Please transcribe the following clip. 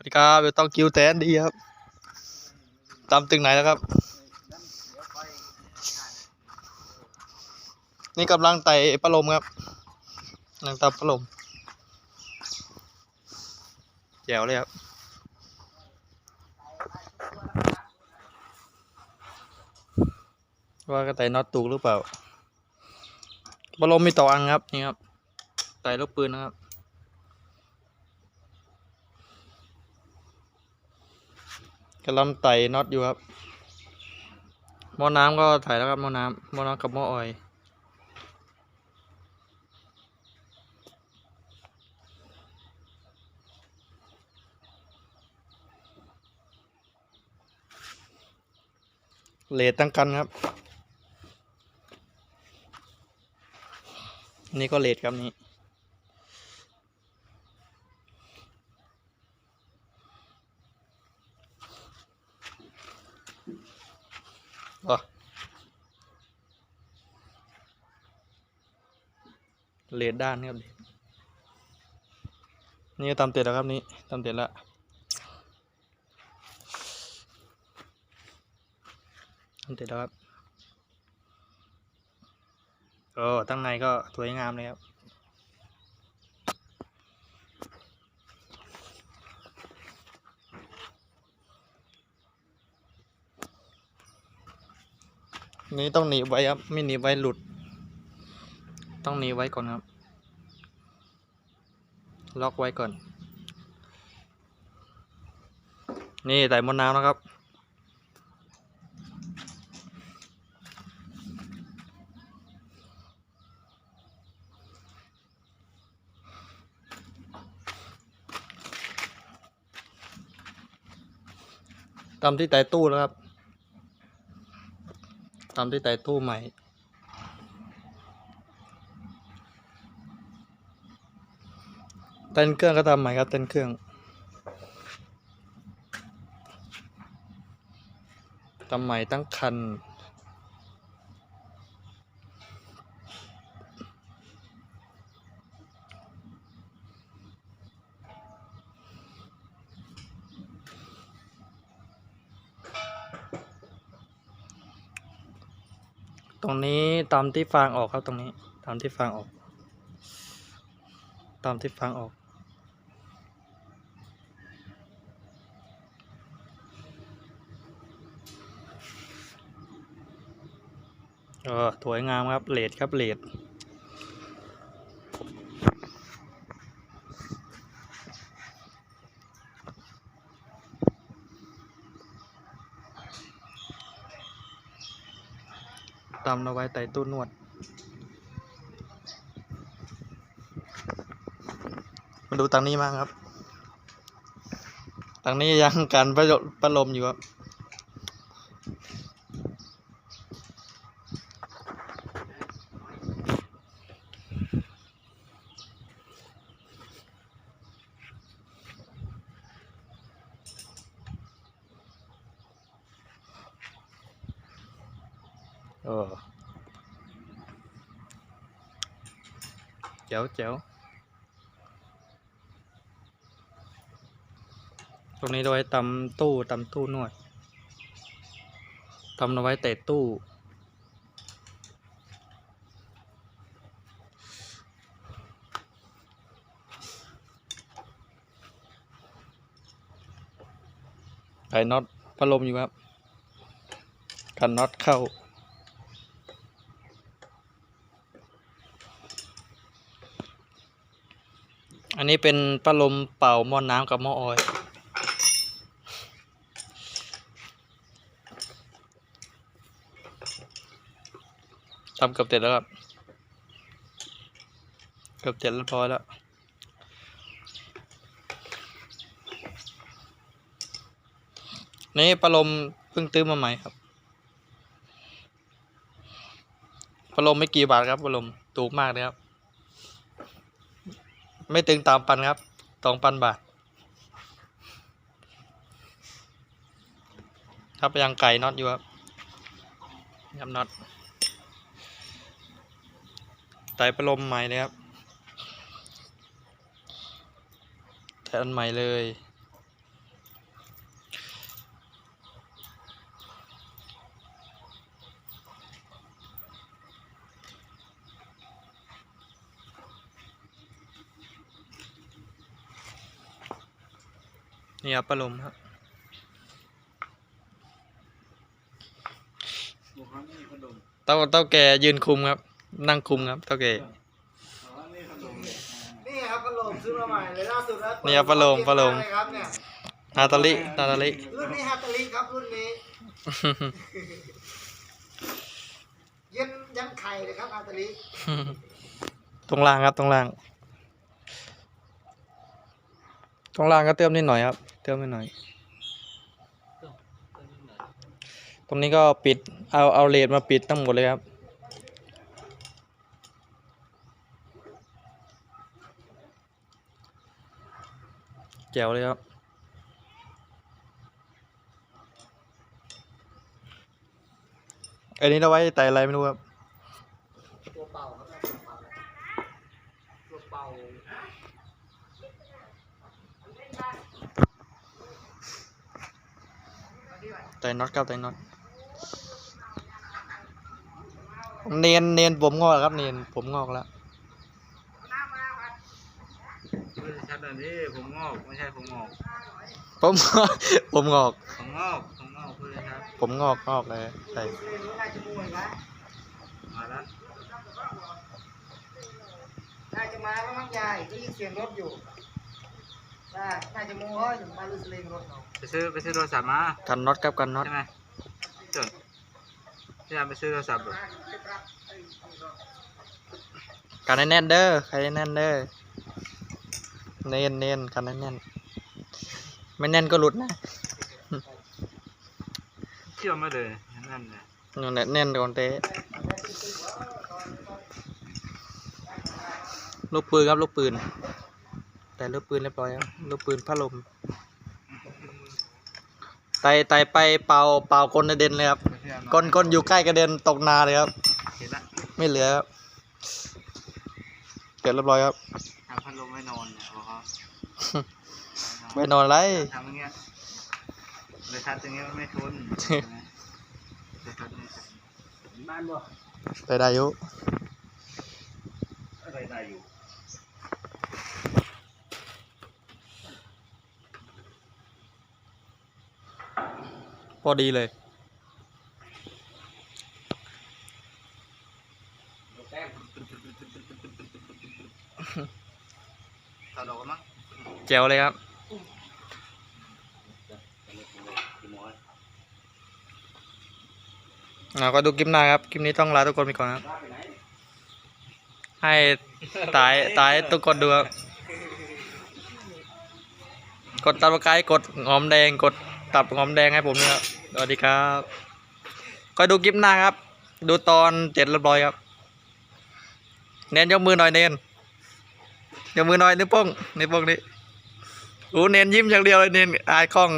วัสดีครับเวลต้องคิวแทนดีครับ ตามตึงไหนแล้วครับ นี่กำลังไต่ปลาลมครับกำลังตับปลาลมแจ๋วเลยครับว่ากระต่ายน็อตตูกหรือเปล่าปลาลมมีต่ออังครับ นี่ครับไต่ลูกปืนนะครับ กำลังไต่น็อตอยู่ครับหม้อน้ำก็ถ่ายแล้วครับหม้อน้ำหม้อน้ำกับหม้อออยเลทตั้งกันครับ นี่ก็เลทครับนี้ เลดด้านครับนี่ก็ตามเต็ดแล้วครับนี่ตามเต็ดแล้วตามเต็ดแล้วครับโอ้ตั้งในก็สวยงามเลยครับ นี่ต้องหนีไว้ครับ ไม่หนีไว้หลุด ต้องหนีไว้ก่อนครับ ล็อกไว้ก่อน นี่ใส่มดน้ำนะครับ ตามที่ไต่ตู้แล้วครับามที่ไต่ตู้ใหม่ เต้นเครื่องก็ทำใหม่ครับเต้นเครื่องทำใหม่ตั้งคัน ตรงนี้ตามที่ฟางออกครับตรงนี้ ตามที่ฟางออก ตามที่ฟางออกเออสวยงามครับเลดครับเลดำเอาไว้ใต้ตู้นวด มาดูตังนี้มากครับ ตังนี้ยังการประโยประลมอยู่ครับ ออเจ๋วเจ๋วตรงนี้เอาไว้ตำตู้ตำตู้นวดทำเอาไว้เตะตู้ไอ้น็อตพัดลมอยู่ครับ กันน็อตเข้า อันนี้เป็นพัดลมเป่าหม้อน้ำกับหม้อออยทำเกือบเสร็จแล้วครับ เกือบเสร็จแล้วพอยแล้วนี่พัดลมเพิ่งตื้อมาใหม่ครับพัดลมไม่กี่บาทครับพัดลมถูกมากเลยครับ ไม่ตึงตามปันครับสองปันบาท ครับยังไก่น็อตอยู่ครับยับน็อตไต่ประลมใหม่เลยครับไต่อันใหม่เลย นี่ครับปลาลมครับบอกว่านี่ขนมเต้าเต้าแก่ยืนคุมครับ นั่งคุมครับเต้าแก่บอกว่านี่ขนมนี่ครับพัดลมซื้อมาใหม่เลยล่าสุดแล้วนี่ครับพัดลมพัดลมเลยครับเนี่ยนาตาลินาตาลิรุ่นนี้ฮัตเตอรี่ครับรุ่นนี้เย็นยันไข่เลยครับฮัตเตอรี่ตรงล่างครับตรงล่างตรงล่างก็เติมนิดหน่อยครับ เติมนิดหน่อย ตรงนี้ก็ปิดเอาเอาเลดมาปิดทั้งหมดเลยครับแจ๋วเลยครับ อันนี้เราไว้ไต่อะไรไม่รู้ครับ ตัวเป่าครับตัวเป่าตัวเป่า ไต่น็อตครับไต่น็อตเนียนเนียนผมงอกแล้วครับเนียนผมงอกแล้วไม่ใช่ชัดอันนี้ผมงอกไม่ใช่ผมงอกผมผมงอกผมงอกผมงอกพูดเลยครับผมงอกงอกเลยใช่มาแล้วน่าจะมาแล้วมั้งยายได้ยินเสียงรถอยู่ ได้น่าจะมวยมาลูสเลงรถเนาะไปซื้อไปซื้อโทรศัพท์มากันน็อตครับกันน็อตใช่ไหมจดพี่ยามไปซื้อโทรศัพท์เหรอกันให้แน่นเด้อใครให้แน่นเด้อเนียนเนียนกันให้แน่นไม่แน่นก็หลุดนะเชื่อไม่เลยนั่นเลยนั่นแหละแน่นก่อนเตะลูกปืนครับลูกปืน แต่ลูกปืนเรียบร้อยครับลูกปืนพัดลมไต่ไต่ไปเป่าเป่าก้นกระเด็นเลยครับพี่ยามก้นก้นอยู่ใกล้กระเด็นตกนาเลยครับ เห็นละไม่เหลือครับเกิดเรียบร้อยครับทำพัดลมไม่นอนเนี่ยบอกเขาไม่นอนไรทำอย่างเงี้ยเลยทัดอย่างเงี้ยมันไม่ทนเลยทัดไม่ใส่บ้านบ่ได้ได้อยุอะไรได้อยู่ พอดีเลยถอดออกกันมั้งแจ๋วเลยครับเราก็ดูคลิปหน้าครับ คลิปนี้ต้องลาทุกคนไปก่อนครับ ให้ตายตายทุกคนดูครับ กดตับสไครต์กดหอมแดงกด ตับหอมแดงให้ผมนะครับสวัสดีครับก็ดูคลิปหน้าครับ ดูตอนเจ็ดเรียบร้อยครับ เน้นยกมือหน่อยเน้นยกมือหน่อยนิ้วโป้งนิ้วโป้งนี่โอ้เน้นยิ้มอย่างเดียวเลยเน้นอายกล้อง